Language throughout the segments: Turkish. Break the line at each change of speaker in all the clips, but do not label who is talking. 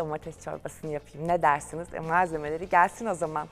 domates çorbasını yapayım. Ne dersiniz? E, malzemeleri gelsin o zaman.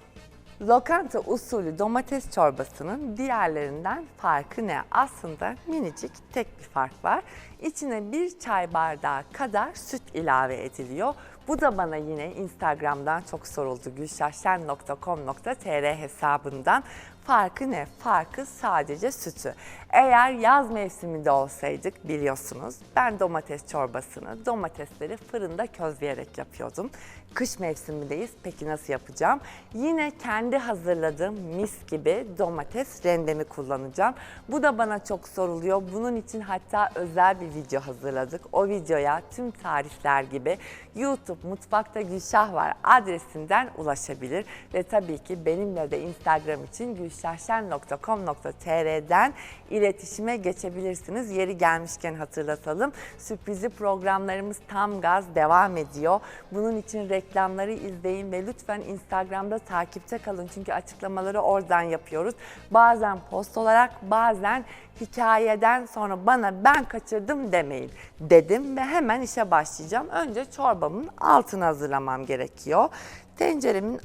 Lokanta usulü domates çorbasının diğerlerinden farkı ne? Aslında minicik tek bir fark var. İçine bir çay bardağı kadar süt ilave ediliyor. Bu da bana yine Instagram'dan çok soruldu. gülşahşen.com.tr hesabından. Farkı ne? Farkı sadece sütü. Eğer yaz mevsiminde olsaydık biliyorsunuz ben domates çorbasını, domatesleri fırında közleyerek yapıyordum. Kış mevsimindeyiz. Peki nasıl yapacağım? Yine kendi hazırladığım mis gibi domates rendemi kullanacağım. Bu da bana çok soruluyor. Bunun için hatta özel bir video hazırladık. O videoya tüm tarifler gibi YouTube Mutfakta Gülşah var adresinden ulaşabilir. Ve tabii ki benimle de Instagram için gülşahşen.com.tr'den iletişime geçebilirsiniz. Yeri gelmişken hatırlatalım. Sürprizli programlarımız tam gaz devam ediyor. Bunun için reklamları izleyin ve lütfen Instagram'da takipte kalın. Çünkü açıklamaları oradan yapıyoruz. Bazen post olarak bazen hikayeden sonra bana ben kaçırdım demeyin dedim ve hemen işe başlayacağım. Önce çorbamın altını hazırlamam gerekiyor. Tenceremin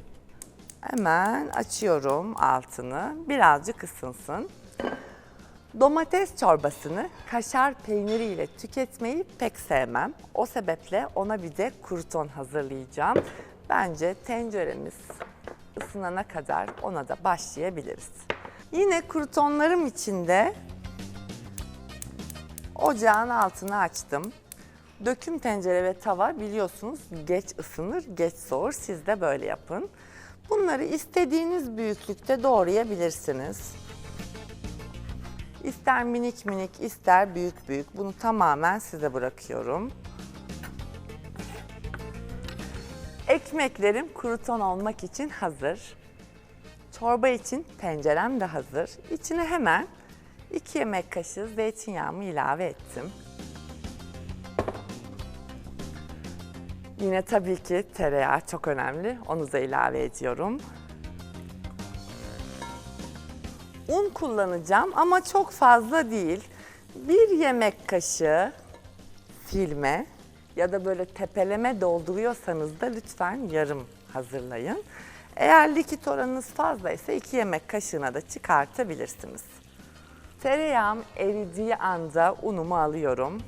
hemen açıyorum altını. Birazcık ısınsın. Domates çorbasını kaşar peyniriyle tüketmeyi pek sevmem. O sebeple ona bir de kruton hazırlayacağım. Bence tenceremiz ısınana kadar ona da başlayabiliriz. Yine krutonlarım içinde ocağın altını açtım. Döküm tencere ve tava biliyorsunuz geç ısınır, geç soğur. Siz de böyle yapın. Bunları istediğiniz büyüklükte doğrayabilirsiniz. İster minik minik, ister büyük büyük. Bunu tamamen size bırakıyorum. Ekmeklerim kruton olmak için hazır. Çorba için tencerem de hazır. İçine hemen 2 yemek kaşığı zeytinyağımı ilave ettim. Yine tabii ki tereyağı çok önemli. Onu da ilave ediyorum. Un kullanacağım ama çok fazla değil. Bir yemek kaşığı filme ya da böyle tepeleme dolduruyorsanız da lütfen yarım hazırlayın. Eğer likit oranınız fazlaysa iki yemek kaşığına da çıkartabilirsiniz. Tereyağım eridiği anda unumu alıyorum.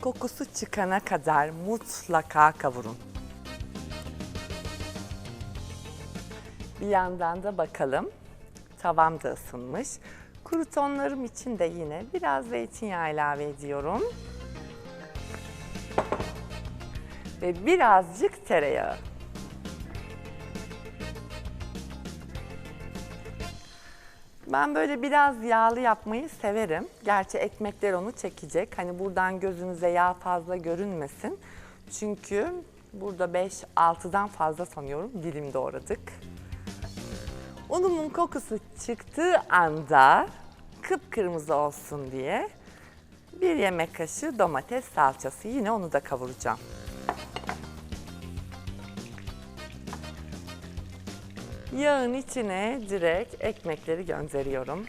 Kokusu çıkana kadar mutlaka kavurun. Bir yandan da bakalım. Tavam da ısınmış. Krutonlarım için de yine biraz zeytinyağı ilave ediyorum. Ve birazcık tereyağı. Ben böyle biraz yağlı yapmayı severim. Gerçi ekmekler onu çekecek. Hani buradan gözünüze yağ fazla görünmesin. Çünkü burada 5-6'dan fazla sanıyorum dilim doğradık. Unumun kokusu çıktığı anda kıpkırmızı olsun diye bir yemek kaşığı domates salçası. Yine onu da kavuracağım. Yağın içine direkt ekmekleri gönderiyorum.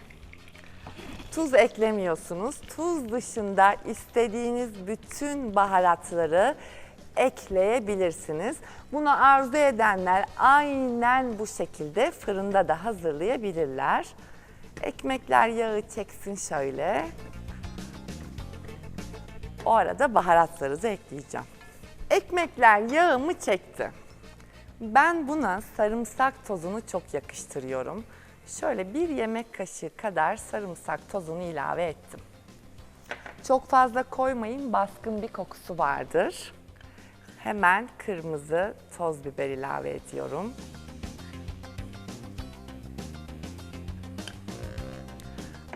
Tuz eklemiyorsunuz. Tuz dışında istediğiniz bütün baharatları ekleyebilirsiniz. Bunu arzu edenler aynen bu şekilde fırında da hazırlayabilirler. Ekmekler yağı çeksin şöyle. O arada baharatları da ekleyeceğim. Ekmekler yağımı çekti. Ben buna sarımsak tozunu çok yakıştırıyorum. Şöyle bir yemek kaşığı kadar sarımsak tozunu ilave ettim. Çok fazla koymayın, baskın bir kokusu vardır. Hemen kırmızı toz biber ilave ediyorum.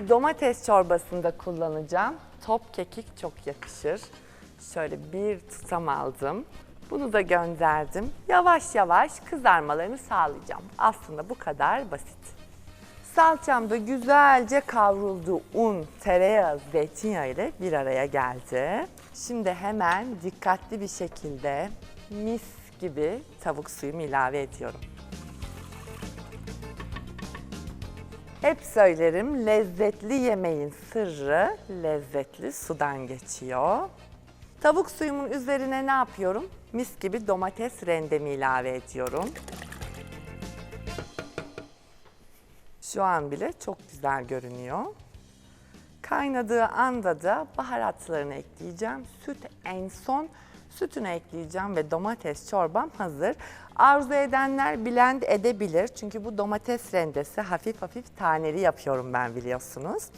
Domates çorbasında kullanacağım. Top kekik çok yakışır. Şöyle bir tutam aldım. Bunu da gönderdim. Yavaş yavaş kızarmalarını sağlayacağım. Aslında bu kadar basit. Salçam da güzelce kavruldu. Un, tereyağı, zeytinyağı ile bir araya geldi. Şimdi hemen dikkatli bir şekilde mis gibi tavuk suyumu ilave ediyorum. Hep söylerim lezzetli yemeğin sırrı lezzetli sudan geçiyor. Tavuk suyumun üzerine ne yapıyorum? Mis gibi domates rendemi ilave ediyorum. Şu an bile çok güzel görünüyor. Kaynadığı anda da baharatlarını ekleyeceğim. Süt en son sütünü ekleyeceğim ve domates çorbam hazır. Arzu edenler blend edebilir. Çünkü bu domates rendesi hafif hafif taneli yapıyorum ben biliyorsunuz.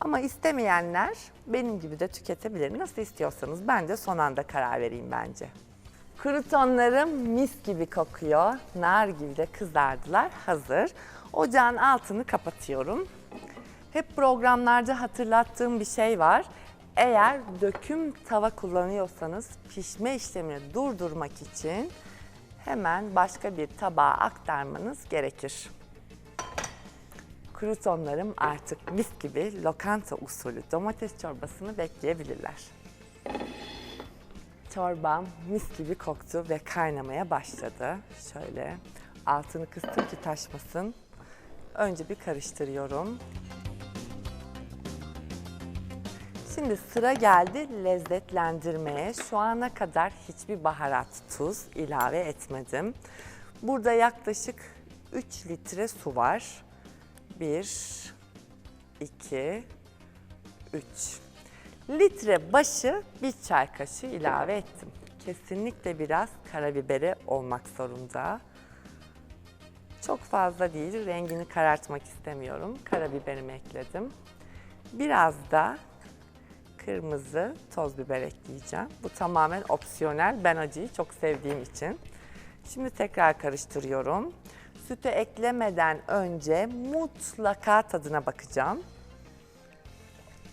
Ama istemeyenler benim gibi de tüketebilir. Nasıl istiyorsanız ben de son anda karar vereyim bence. Krutonlarım mis gibi kokuyor. Nar gibi de kızardılar. Hazır. Ocağın altını kapatıyorum. Hep programlarda hatırlattığım bir şey var. Eğer döküm tava kullanıyorsanız pişme işlemini durdurmak için hemen başka bir tabağa aktarmanız gerekir. Krutonlarım artık mis gibi lokanta usulü domates çorbasını bekleyebilirler. Çorbam mis gibi koktu ve kaynamaya başladı. Şöyle altını kıstım ki taşmasın. Önce bir karıştırıyorum. Şimdi sıra geldi lezzetlendirmeye. Şu ana kadar hiçbir baharat, tuz ilave etmedim. Burada yaklaşık 3 litre su var. 1, 2, 3. Litre başı bir çay kaşığı ilave ettim. Kesinlikle biraz karabiberi olmak zorunda. Çok fazla değil, rengini karartmak istemiyorum. Karabiberimi ekledim. Biraz da kırmızı toz biber ekleyeceğim. Bu tamamen opsiyonel. Ben acıyı çok sevdiğim için. Şimdi tekrar karıştırıyorum. Sütü eklemeden önce mutlaka tadına bakacağım.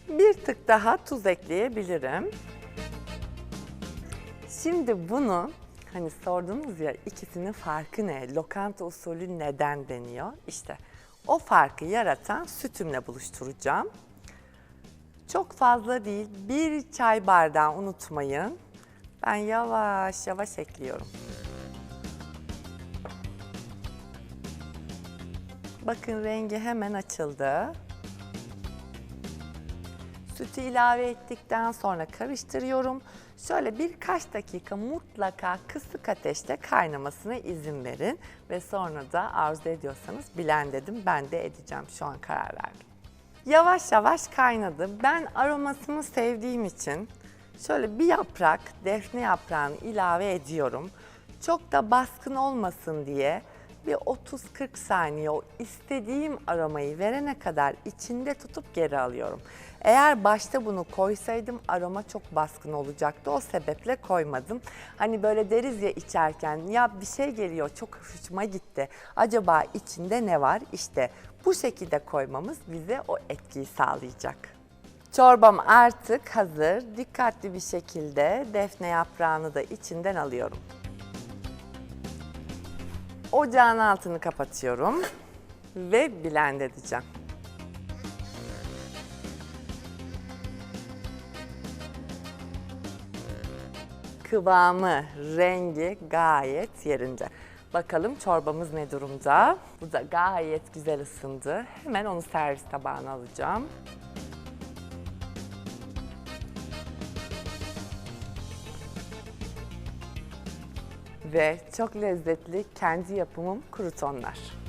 Bir tık daha tuz ekleyebilirim. Şimdi bunu hani sordunuz ya ikisinin farkı ne? Lokanta usulü neden deniyor? İşte o farkı yaratan sütümle buluşturacağım. Çok fazla değil, bir çay bardağı unutmayın. Ben yavaş yavaş ekliyorum. Bakın rengi hemen açıldı. Sütü ilave ettikten sonra karıştırıyorum. Şöyle birkaç dakika mutlaka kısık ateşte kaynamasına izin verin. Ve sonra da arzu ediyorsanız blend edin. Ben de edeceğim şu an karar verdim. Yavaş yavaş kaynadı. Ben aromasını sevdiğim için şöyle bir yaprak defne yaprağını ilave ediyorum. Çok da baskın olmasın diye bir 30-40 saniye o istediğim aromayı verene kadar içinde tutup geri alıyorum. Eğer başta bunu koysaydım aroma çok baskın olacaktı. O sebeple koymadım. Hani böyle deriz ya içerken ya bir şey geliyor çok hoşuma gitti. Acaba içinde ne var? İşte bu şekilde koymamız bize o etkiyi sağlayacak. Çorbam artık hazır. Dikkatli bir şekilde defne yaprağını da içinden alıyorum. Ocağın altını kapatıyorum ve blend edeceğim. Kıvamı, rengi gayet yerinde. Bakalım çorbamız ne durumda? Bu da gayet güzel ısındı. Hemen onu servis tabağına alacağım. Ve çok lezzetli kendi yapımım krutonlar.